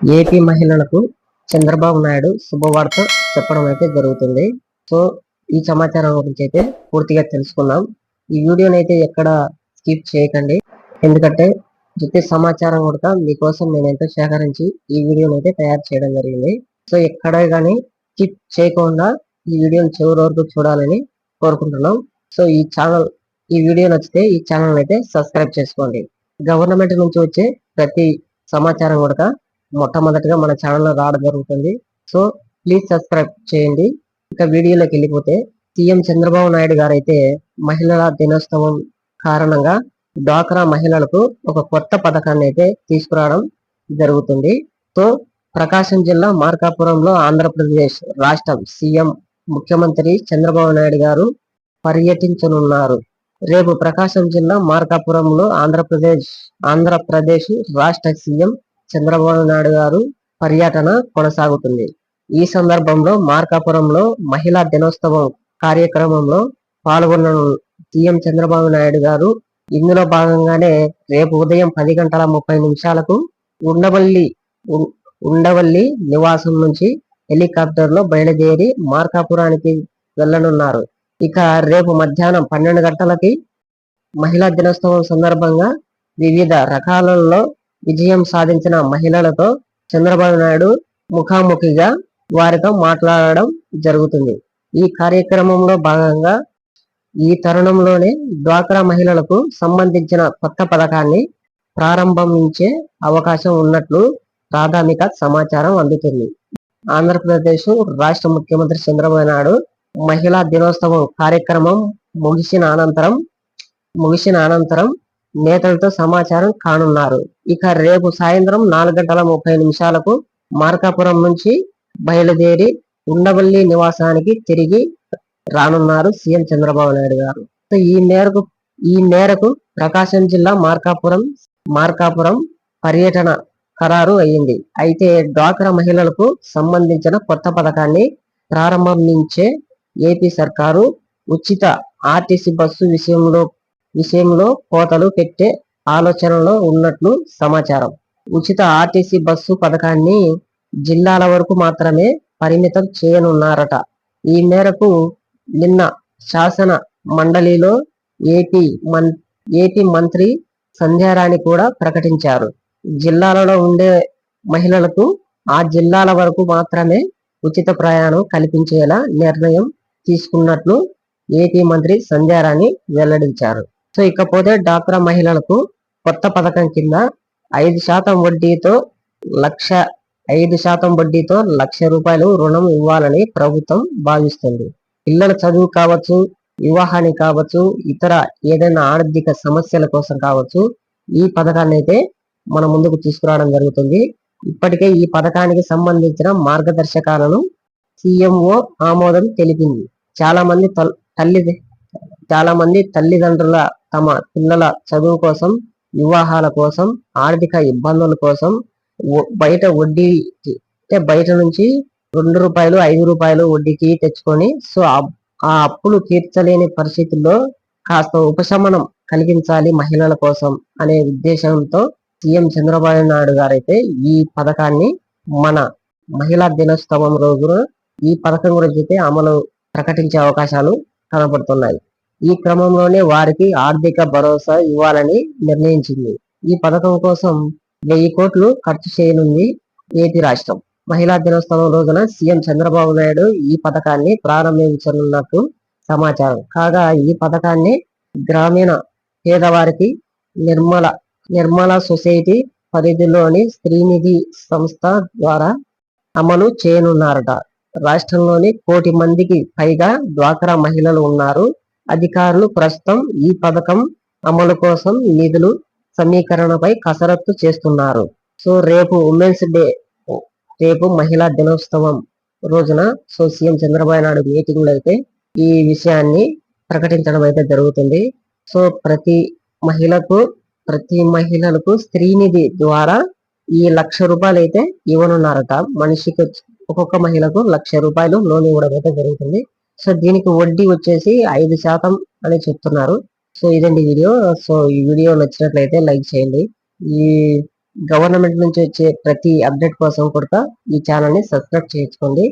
AP మహిళలకు చంద్రబాబు నాయుడు శుభవార్త చెప్పడం అయితే జరుగుతుంది. సో ఈ సమాచారం గురించి అయితే పూర్తిగా తెలుసుకుందాం. ఈ వీడియోని అయితే ఎక్కడ స్కిప్ చేయకండి. ఎందుకంటే ప్రతి సమాచారం కూడా మీకోసం నేనైతే సేకరించి ఈ వీడియోని అయితే తయారు చేయడం జరిగింది. సో ఎక్కడ కానీ స్కిప్ చేయకుండా ఈ వీడియోని చివరి వరకు చూడాలని కోరుకుంటున్నాం. సో ఈ ఛానల్ ఈ వీడియో నచ్చితే ఈ ఛానల్ అయితే సబ్స్క్రైబ్ చేసుకోండి. గవర్నమెంట్ నుంచి వచ్చే ప్రతి సమాచారం కూడా మొట్టమొదటిగా మన ఛానల్లో రావడం జరుగుతుంది. సో ప్లీజ్ సబ్స్క్రైబ్ చేయండి. ఇక వీడియోలోకి వెళ్ళిపోతే సీఎం చంద్రబాబు నాయుడు గారు అయితే మహిళల దినోత్సవం కారణంగా డ్వాక్రా మహిళలకు ఒక కొత్త పథకాన్ని అయితే తీసుకురావడం జరుగుతుంది. సో ప్రకాశం జిల్లా మార్కాపురంలో ఆంధ్రప్రదేశ్ రాష్ట్రం సీఎం ముఖ్యమంత్రి చంద్రబాబు నాయుడు గారు పర్యటించనున్నారు. రేపు ప్రకాశం జిల్లా మార్కాపురంలో ఆంధ్రప్రదేశ్ ఆంధ్రప్రదేశ్ రాష్ట్ర సీఎం చంద్రబాబు నాయుడు గారు పర్యటన కొనసాగుతుంది. ఈ సందర్భంలో మార్కాపురంలో మహిళా దినోత్సవం కార్యక్రమంలో పాల్గొన్న సీఎం చంద్రబాబు నాయుడు గారు ఇందులో భాగంగానే రేపు ఉదయం పది గంటల ముప్పై నిమిషాలకు ఉండవల్లి ఉండవల్లి నివాసం నుంచి హెలికాప్టర్లో బయలుదేరి మార్కాపురానికి వెళ్ళనున్నారు ఇక రేపు మధ్యాహ్నం పన్నెండు గంటలకి మహిళా దినోత్సవం సందర్భంగా వివిధ రకాలలో విజయం సాధించిన మహిళలతో చంద్రబాబు నాయుడు ముఖాముఖిగా వారితో మాట్లాడడం జరుగుతుంది. ఈ కార్యక్రమంలో భాగంగా ఈ తరుణంలోనే డ్వాక్రా మహిళలకు సంబంధించిన కొత్త పథకాన్ని ప్రారంభించే అవకాశం ఉన్నట్లు ప్రాథమిక సమాచారం అందుతుంది. ఆంధ్రప్రదేశ్ రాష్ట్ర ముఖ్యమంత్రి చంద్రబాబు నాయుడు మహిళా దినోత్సవం కార్యక్రమం ముగిసిన అనంతరం ముగిసిన అనంతరం నేతలతో సమాచారం కానున్నారు. ఇక రేపు సాయంత్రం నాలుగు గంటల ముప్పై నిమిషాలకు మార్కాపురం నుంచి బయలుదేరి ఉండవల్లి నివాసానికి తిరిగి రానున్నారు సీఎం చంద్రబాబు నాయుడు గారు. ఈ మేరకు ఈ మేరకు ప్రకాశం జిల్లా మార్కాపురం మార్కాపురం పర్యటన ఖరారు అయ్యింది. అయితే డ్వాక్రా మహిళలకు సంబంధించిన కొత్త పథకాన్ని ప్రారంభించే ఏపీ సర్కారు ఉచిత ఆర్టీసీ బస్సు విషయంలో విషయంలో కోతలు పెట్టే ఆలోచనలో ఉన్నట్లు సమాచారం. ఉచిత ఆర్టీసీ బస్సు పథకాన్ని జిల్లాల వరకు మాత్రమే పరిమితం చేయనున్నారట. ఈ మేరకు నిన్న శాసన మండలిలో ఏపీ మన్ ఏపీ మంత్రి సంధ్యారాణి కూడా ప్రకటించారు. జిల్లాలలో ఉండే మహిళలకు ఆ జిల్లాల వరకు మాత్రమే ఉచిత ప్రయాణం కల్పించేలా నిర్ణయం తీసుకున్నట్లు ఏపీ మంత్రి సంధ్యారాణి వెల్లడించారు. సో ఇకపోతే డాక్రా మహిళలకు కొత్త పథకం కింద ఐదు శాతం వడ్డీతో లక్ష ఐదు శాతం వడ్డీతో లక్ష రూపాయలు రుణం ఇవ్వాలని ప్రభుత్వం భావిస్తుంది. పిల్లల చదువు కావచ్చు వివాహానికి కావచ్చు ఇతర ఏదైనా ఆర్థిక సమస్యల కోసం కావచ్చు ఈ పథకాన్ని అయితే మన ముందుకు తీసుకురావడం జరుగుతుంది. ఇప్పటికే ఈ పథకానికి సంబంధించిన మార్గదర్శకాలను సీఎంఓ ఆమోదం తెలిపింది. చాలా మంది తల్- తల్లి చాలా మంది తల్లిదండ్రుల తమ పిల్లల చదువు కోసం వివాహాల కోసం ఆర్థిక ఇబ్బందుల కోసం బయట వడ్డీ అంటే బయట నుంచి రెండు రూపాయలు ఐదు రూపాయలు వడ్డీకి తెచ్చుకొని సో ఆ- ఆ అప్పులు తీర్చలేని పరిస్థితుల్లో కాస్త ఉపశమనం కలిగించాలి మహిళల కోసం అనే ఉద్దేశంతో సీఎం చంద్రబాబు నాయుడు గారైతే ఈ పథకాన్ని మన మహిళా దినోత్సవం రోజున ఈ పథకం గురించి అయితే అమలు ప్రకటించే అవకాశాలు కనబడుతున్నాయి. ఈ క్రమంలోనే వారికి ఆర్థిక భరోసా ఇవ్వాలని నిర్ణయించింది. ఈ పథకం కోసం వెయ్యి కోట్లు ఖర్చు చేయనుంది ఏపీ రాష్ట్రం. మహిళా దినోత్సవం రోజున సీఎం చంద్రబాబు నాయుడు ఈ పథకాన్ని ప్రారంభించనున్నట్టు సమాచారం. కాగా ఈ పథకాన్ని గ్రామీణ పేదవారికి నిర్మల నిర్మల సొసైటీ పరిధిలోని స్త్రీనిధి సంస్థ ద్వారా అమలు చేయనున్నారట. రాష్ట్రంలోని కోటి మందికి పైగా డ్వాక్రా మహిళలు ఉన్నారు. అధికారులు ప్రస్తుతం ఈ పథకం అమలు కోసం నిధులు సమీకరణపై కసరత్తు చేస్తున్నారు. సో రేపు ఉమెన్స్ డే రేపు మహిళా దినోత్సవం రోజున సో సీఎం చంద్రబాబు నాయుడు మీటింగ్లో అయితే ఈ విషయాన్ని ప్రకటించడం అయితే జరుగుతుంది. సో ప్రతి మహిళకు ప్రతి మహిళలకు స్త్రీనిధి ద్వారా ఈ లక్ష రూపాయలు అయితే ఇవ్వనున్నారట. మనిషికి ఒక్కొక్క మహిళకు లక్ష రూపాయలు లోన్ ఇవ్వడం అయితే జరుగుతుంది. సో దీనికి వడ్డీ వచ్చేసి ఐదు శాతం అని చెప్తున్నారు. సో ఇదండి వీడియో. సో ఈ వీడియో నచ్చినట్లయితే లైక్ చేయండి. ఈ గవర్నమెంట్ నుంచి వచ్చే ప్రతి అప్డేట్ కోసం కూడా ఈ ఛానల్ని సబ్స్క్రైబ్ చేసుకోండి